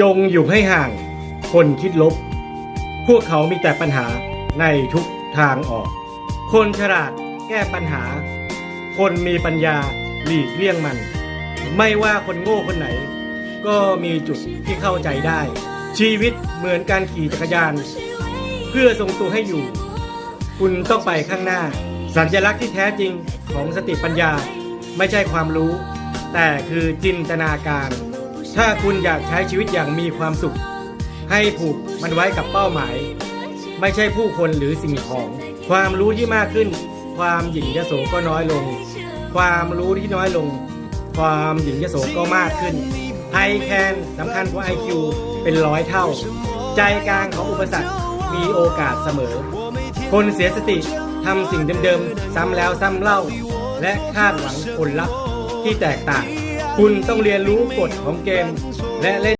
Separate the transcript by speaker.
Speaker 1: จงอยู่ให้ห่าง คนคิดลบ พวกเขามีแต่ปัญหาในทุกทางออก คนฉลาดแก้ปัญหา คนมีปัญญาหลีกเลี่ยงมัน ไม่ว่าคนโง่คนไหน ก็มีจุดที่เข้าใจได้ ชีวิตเหมือนการขี่จักรยาน เพื่อทรงตัวให้อยู่ คุณต้องไปข้างหน้า สัญลักษณ์ที่แท้จริงของสติปัญญาไม่ใช่ความรู้ แต่คือจินตนาการ ถ้าคุณอยากใช้ชีวิตอย่างมีความสุข ให้ผูกมันไว้กับเป้าหมาย ไม่ใช่ผู้คนหรือสิ่งของ ความรู้ที่มากขึ้น ความหยิ่งยโสก็น้อยลง ความรู้ที่น้อยลง ความหยิ่งยโสก็มากขึ้นไอแคนสำคัญกว่า IQ เป็นร้อยเท่า ใจกลางของอุปสรรคมีโอกาสเสมอ คนเสียสติทำสิ่งเดิมๆ ซ้ำแล้วซ้ำเล่า และคาดหวังผลลัพธ์ที่แตกต่าง คุณต้องเรียนรู้กฎของเกมและเล่น